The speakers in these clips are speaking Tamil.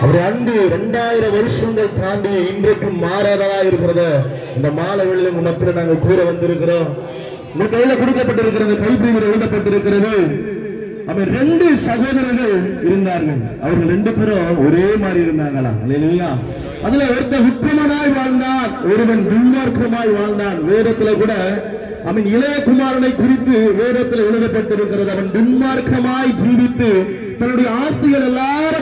அவருடைய அன்பு இரண்டாயிரம் வருஷங்கள் தாண்டி இன்றைக்கும் மாறாததா இருக்கிறத இந்த மாலை வேளையில உங்க நாங்கள் கூற வந்திருக்கிறோம். உங்க கையில கொடுக்கப்பட்டிருக்கிறது கைப்பிரிவில் எழுதப்பட்டிருக்கிறது. அவர் ரெண்டு சகோதரர்கள் இருந்தார்கள். அவர்கள் ரெண்டு பேரும் ஒரே மாதிரி இருந்தாங்களா இல்லையா அதுல ஒருத்தன் உத்தமனாய் வாழ்ந்தான் ஒருவன் துன்மார்க்கமாய் வாழ்ந்தான். வேதத்துல கூட அவன் இளையகுமாரனை குறித்து வேதத்தில் எழுதப்பட்டிருக்கிறது. அவன் துன்மார்க்கமாய் ஜீவித்து தன்னுடைய ஆஸ்திகள் எல்லாரும்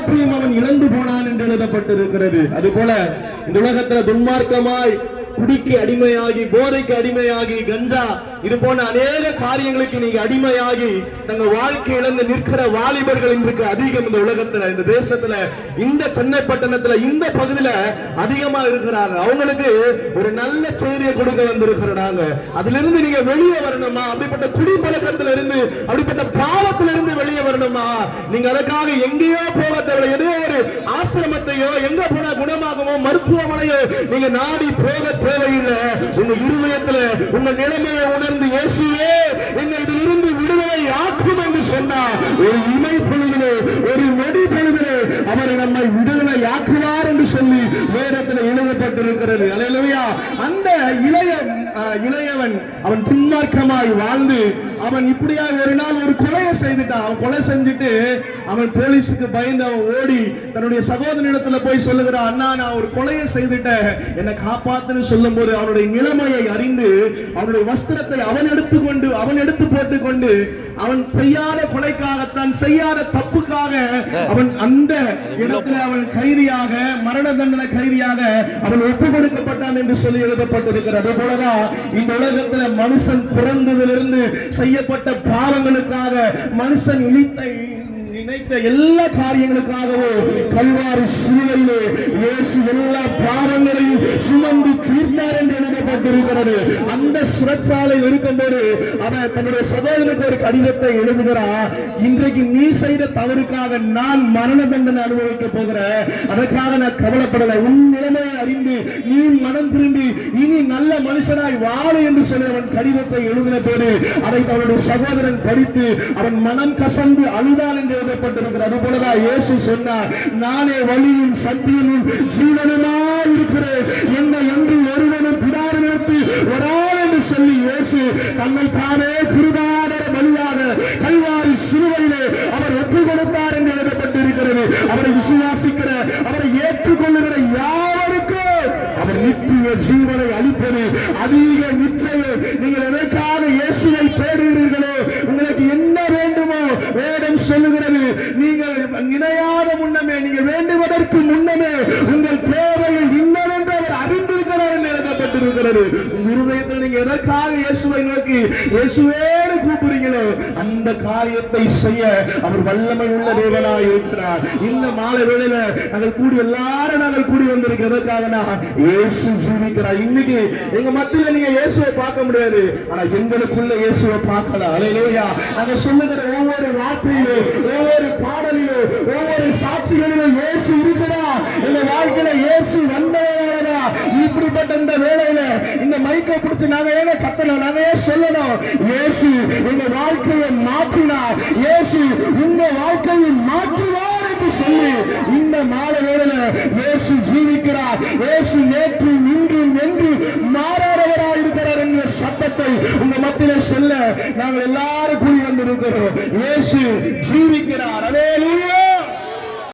என்று எழுதப்பட்டிருக்கிறது அதுபோல இந்த உலகத்துல துன்மார்க்கமாய் குடிக்கு அடிமையாகி போதைக்கு அடிமையாகி கஞ்சா இது போன்ற அநேக காரியங்களுக்கு நீங்க அடிமையாகி தங்க வாழ்க்கை இழந்து நிற்கிற வாலிபர்கள் இன்றைக்கு அதிகம் இந்த உலகத்துல இந்த தேசத்துல இந்த சென்னை பட்டணத்துல இந்த பகுதியில அதிகமா இருக்கிறாங்க அவங்களுக்கு ஒரு நல்ல செய்தியை கொடுக்க வந்திருக்கிறாங்க அதுல இருந்து நீங்க வெளியே வரணுமா? அப்படிப்பட்ட குடிப்பழக்கத்துல இருந்து அப்படிப்பட்ட பாவத்துல இருந்து நீங்க அதற்காக எங்கேயோ போக தேவை ஏதோ ஒரு ஆசிரமத்தையோ எங்க போனா குணமாகவோ மருத்துவமனையோ நீங்க நாடி போக தேவையில்லை. உங்க இருதயத்துல உங்க நிலைமையை உணர்ந்து இயேசுவே என்னை இதிலிருந்து விடுதலை ஆக்கும் என்று சொன்னார். ஒரு இமை பொழுதிலே ஒரு நொடி பொழுதிலே அவர் நம்மை விடுதலை ஆக்குவார் என்று சொல்லி வேதத்தில் எழுதப்பட்டிருக்கிறது. அந்த இளைய இளைய இளையவன் அவன் துன்மார்க்கமாய் வாழ்ந்து அவன் இப்படியா ஒரு நாள் ஒரு கொலையை செய்துட்டான். அவன் கொலை செஞ்சுட்டு அவன் போலீஸுக்கு பயந்து அவன் ஓடி தன்னுடைய சகோதரனிடத்துல போய் சொல்லுகிறான் அண்ணா நான் ஒரு கொலையை செய்துட்டேன். என்னை காப்பாத்துன்னு சொல்லும் போது அவனுடைய நிலைமையை அறிந்து அவனுடைய வஸ்திரத்தை அவன் எடுத்துக்கொண்டு அவன் எடுத்து போட்டுக்கொண்டு அவன் செய்யாத கொலைக்காகத்தான் செய்யாத தப்புக்காக அவன் அந்த இடத்துல அவன் கைதியாக மரண தண்டனை கைதியாக அவன் ஒப்பு கொடுக்கப்பட்டான் என்று சொல்லி எழுதப்பட்டிருக்கிறது. போலதான் இந்த உலகத்துல மனுஷன் பிறந்ததிலிருந்து செய்யப்பட்ட பாவங்களுக்காக மனுஷன் இழித்த கிடைத்த எல்லா காரியங்களுக்காகவும் கல்வாரி சிலுவையிலே இயேசு எல்லா பாவங்களையும் சுமந்து தீர்த்தார் என்று எழுதப்பட்டிருக்கிறது. அந்த சிறைச்சாலை இருக்கும்போது அவன் தன்னுடைய சகோதரனுக்கு ஒரு கடிதத்தை எழுதுகிறான். இன்றைக்கு நீ செய்த தவறுக்காக நான் மரண தண்டனை அனுபவிக்க போகிறேன் அதற்காக நான் கவலைப்படலை. உன் நிலைமையை அறிந்து நீ மனம் திரும்பி இனி நல்ல மனுஷனாய் வாழு என்று சொல்லி அவன் கடிதத்தை எழுதின போது அதை தன்னுடைய சகோதரன் படித்து அவன் மனம் கசந்து அழுதான் என்று எழுதப்பட்டிருக்கிறது அது போலதான் இயேசு சொன்னார் நானே வழியும் சத்தியமும் ஜீவனுமா இருக்கிறேன். என்னை என்று ஒருவனும் பிடாறு நிறுத்தி வரான் என்று சொல்லி இயேசு தன்னை தானே கிருபாதர பலியாக கல்வாரி சிறுவையிலே அவர் ஒப்பு கொடுத்தார் என்று எழுதப்பட்டிருக்கிறது. அவரை விசுவாசிக்கிற அவரை ஏற்றுக்கொள்ளுகிற யாருக்கும் அவர் நித்திய ஜீவனை அளிப்பது அதிக நிச்சயம் நீங்கள் எதற்காக இயேசுவை தேடுகிறீர்களோ உங்களுக்கு என்ன வேண்டுமோ வேதம் சொல்லுகிறது நீங்கள் நினையாத முன்னமே நீங்க வேண்டுவதற்கு முன்னமே உங்கள் தேவையில் இன்னதென்று அவர் அறிந்திருக்கிறார் என்று எழுதப்பட்டிருக்கிறது. உங்க இருதயத்தில் நீங்க எதற்காக இயேசுவை நோக்கி இயேசுவேன்னு கூப்பிடுறீங்களோ அந்த காரியத்தை செய்ய அவர் வல்லமை உள்ள தேவனாய் இருக்கிறார். இந்த மாலை வேளையில நாங்கள் கூடி எல்லாரும் நாங்கள் கூடி வந்திருக்க எதற்காகனா இயேசு ஜீவிக்கிறார். இன்னைக்கு எங்க மத்தியில நீங்க இயேசுவை பார்க்க முடியாது. ஆனா எங்களுக்குள்ள இயேசுவை பார்க்கலாம். அலையிலோயா நாங்க சொல்லுகிற ஒவ்வொரு வார்த்தையிலும் ஒவ்வொரு பாடலிலும் ஒவ்வொரு சாட்சிகளிலும் இயேசு இருக்கிறார் இந்த வாழ்க்கையில இயேசு வந்தவர்களா? இப்படிப்பட்ட இந்த இந்த மைக்கை பிடிச்சு நாங்க கத்தணும் நாங்க ஏன் சொல்லணும். இயேசு எங்க வாழ்க்கையை மாற்றினார் இயேசு உங்க வாழ்க்கையை மாற்றுவார் என்று சொல்லி இந்த மாலை வேளையில இயேசு ஜீவிக்கிறார். இயேசு நேற்று இன்றும் என்று மாறாதவராய் இருக்கிறார் என்ற சத்தத்தை உங்க மத்தியில சொல்ல நாங்கள் எல்லாரும் கூடி வந்திருக்கிறோம். இயேசு ஜீவிக்கிறார்